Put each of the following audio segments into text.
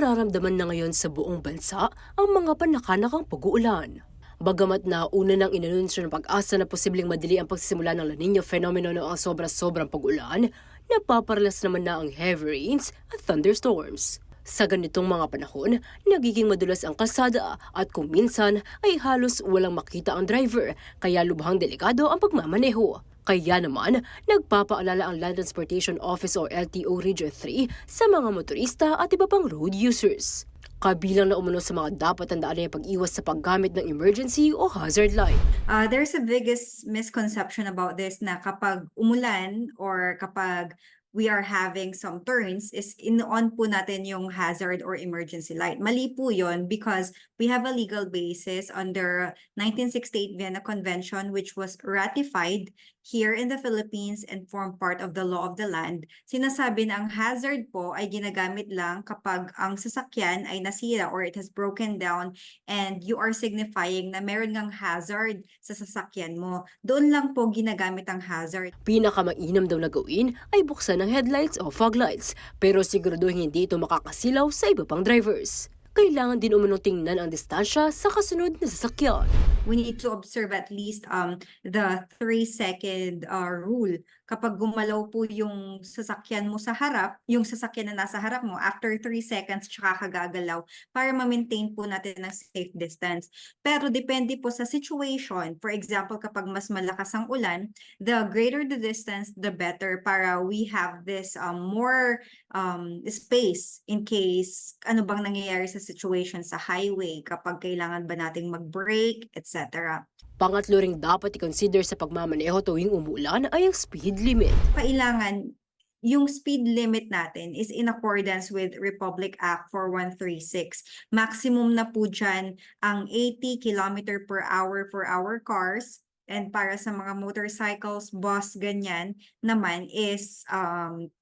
Nararamdaman na ngayon sa buong bansa ang mga panakanakang pag-uulan. Bagamat na una nang inanunsyo ng pag-asa na posibleng madali ang pagsisimula ng La Nina phenomenon o ang sobra-sobrang pag-ulan, napaparalas naman na ang heavy rains at thunderstorms. Sa ganitong mga panahon, nagiging madulas ang kalsada at kung minsan ay halos walang makita ang driver, kaya lubhang delikado ang pagmamaneho. Kaya naman, nagpapaalala ang Land Transportation Office o LTO Region 3 sa mga motorista at iba pang road users. Kabilang na umano sa mga dapat tandaan ay pag-iwas sa paggamit ng emergency o hazard light. Uh, there's a biggest misconception about this na kapag umulan or kapag we are having some turns is in-on po natin yung hazard or emergency light. Mali po yun because we have a legal basis under 1968 Vienna Convention which was ratified here in the Philippines and form part of the law of the land. Sinasabi na ang hazard po ay ginagamit lang kapag ang sasakyan ay nasira or it has broken down and you are signifying na meron ngang hazard sa sasakyan mo. Doon lang po ginagamit ang hazard. Pinakamainam daw na gawin ay buksan ng headlights o fog lights, pero siguraduhin hindi ito makakasilaw sa iba pang drivers. Kailangan din umunong tingnan ang distansya sa kasunod na sasakyan. We need to observe at least um the three second uh, rule. Kapag gumalaw po yung sasakyan mo sa harap, yung sasakyan na nasa harap mo, after three seconds tsaka kagagalaw para ma-maintain po natin ang safe distance. Pero depende po sa situation. For example, kapag mas malakas ang ulan, the greater the distance, the better para we have this um, more um, space in case ano bang nangyayari sa situation sa highway, kapag kailangan ba nating mag-brake, etc. Pangatlo ring dapat i-consider sa pagmamaneho tuwing umulan ay ang speed limit. Kailangan yung speed limit natin is in accordance with Republic Act 4136. Maximum na po dyan ang 80 km per hour for our cars. And para sa mga motorcycles, bus, ganyan, naman is um,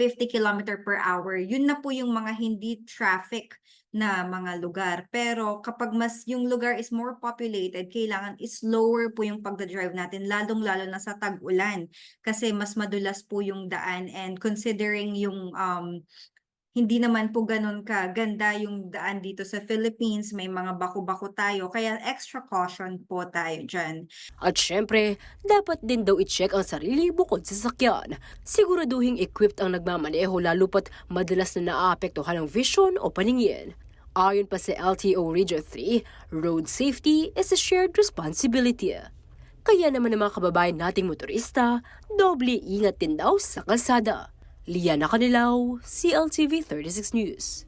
50 km per hour. Yun na po yung mga hindi traffic na mga lugar. Pero kapag mas yung lugar is more populated, kailangan is slower po yung pagdadrive natin, lalong-lalo na sa tag-ulan. Kasi mas madulas po yung daan and considering yung um, hindi naman po ganun kaganda yung daan dito sa Philippines, may mga bako-bako tayo, kaya extra caution po tayo dyan. At syempre, dapat din daw i-check ang sarili bukod sa sasakyan. Siguraduhin equipped ang nagmamaneho lalo pat madalas na naaapektuhan ang vision o paningin. Ayon pa sa LTO Region 3, road safety is a shared responsibility. Kaya naman ang mga kababayan nating motorista, doble ingat din daw sa kalsada. Liana Canilaw, CLTV 36 News.